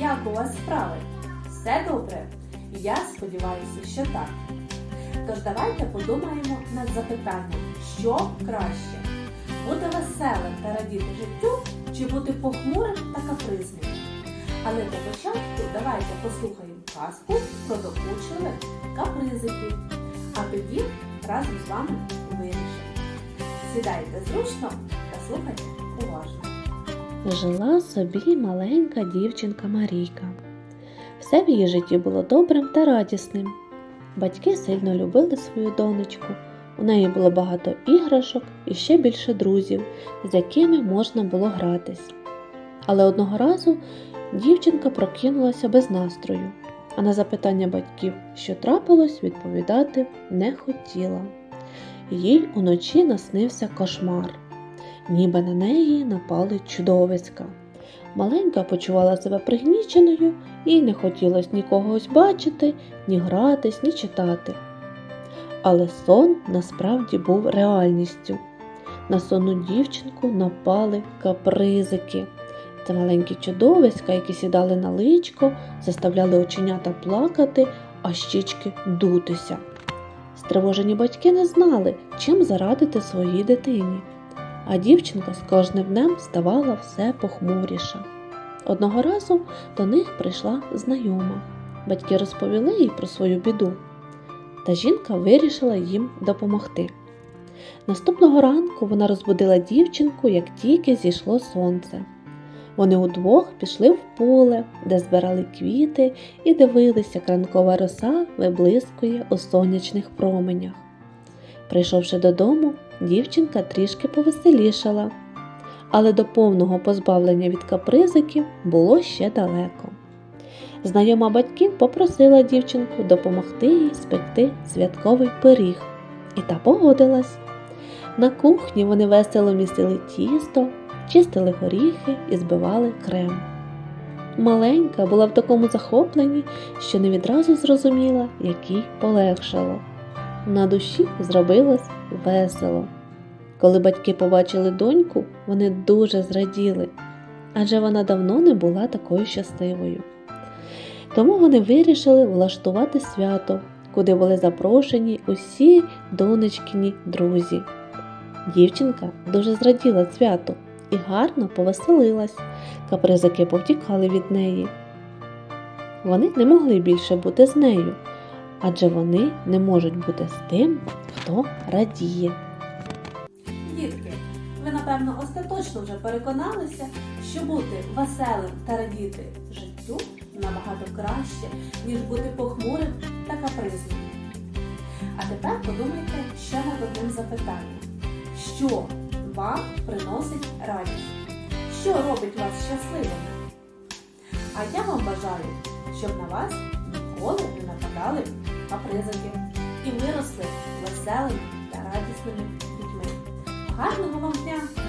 Як у вас справи? Все добре? Я сподіваюся, що так. Тож давайте подумаємо над запитанням, що краще? Бути веселим та радіти життю чи бути похмурим та капризним. Але для початку давайте послухаємо казку про докучили капризиків. А тоді разом з вами вирішимо. Сідайте зручно та слухайте уважно. Жила собі маленька дівчинка Марійка. Все в її житті було добрим та радісним. Батьки сильно любили свою донечку. У неї було багато іграшок і ще більше друзів, з якими можна було гратись. Але одного разу дівчинка прокинулася без настрою, а на запитання батьків, що трапилось, відповідати не хотіла. Їй уночі наснився кошмар ніби на неї напали чудовиська. Маленька почувала себе пригніченою і не хотілося нікого ось бачити, ні гратись, ні читати. Але сон насправді був реальністю. На сонну дівчинку напали капризики. Це маленькі чудовиська, які сідали на личко, заставляли оченята плакати, а щічки дутися. Стривожені батьки не знали, чим зарадити своїй дитині а дівчинка з кожним днем ставала все похмуріша. Одного разу до них прийшла знайома. Батьки розповіли їй про свою біду, та жінка вирішила їм допомогти. Наступного ранку вона розбудила дівчинку, як тільки зійшло сонце. Вони удвох пішли в поле, де збирали квіти і дивилися, як ранкова роса виблискує у сонячних променях. Прийшовши додому, дівчинка трішки повеселішала, але до повного позбавлення від капризиків було ще далеко. Знайома батьків попросила дівчинку допомогти їй спекти святковий пиріг, і та погодилась. На кухні вони весело місили тісто, чистили горіхи і збивали крем. Маленька була в такому захопленні, що не відразу зрозуміла, як їй полегшало. На душі зробилось весело. Коли батьки побачили доньку, вони дуже зраділи, адже вона давно не була такою щасливою. Тому вони вирішили влаштувати свято, куди були запрошені усі донечкині друзі. Дівчинка дуже зраділа святу і гарно повеселилась, капризики повтікали від неї. Вони не могли більше бути з нею, адже вони не можуть бути з тим, хто радіє. Дітки, ви напевно остаточно вже переконалися, що бути веселим та радіти життю набагато краще, ніж бути похмурим та капризним. А тепер подумайте ще над одним запитанням: що вам приносить радість? Що робить вас щасливими? А я вам бажаю, щоб на вас ніколи не нападали капризики і виросли веселими та радісними дітьми. Гарного вам дня!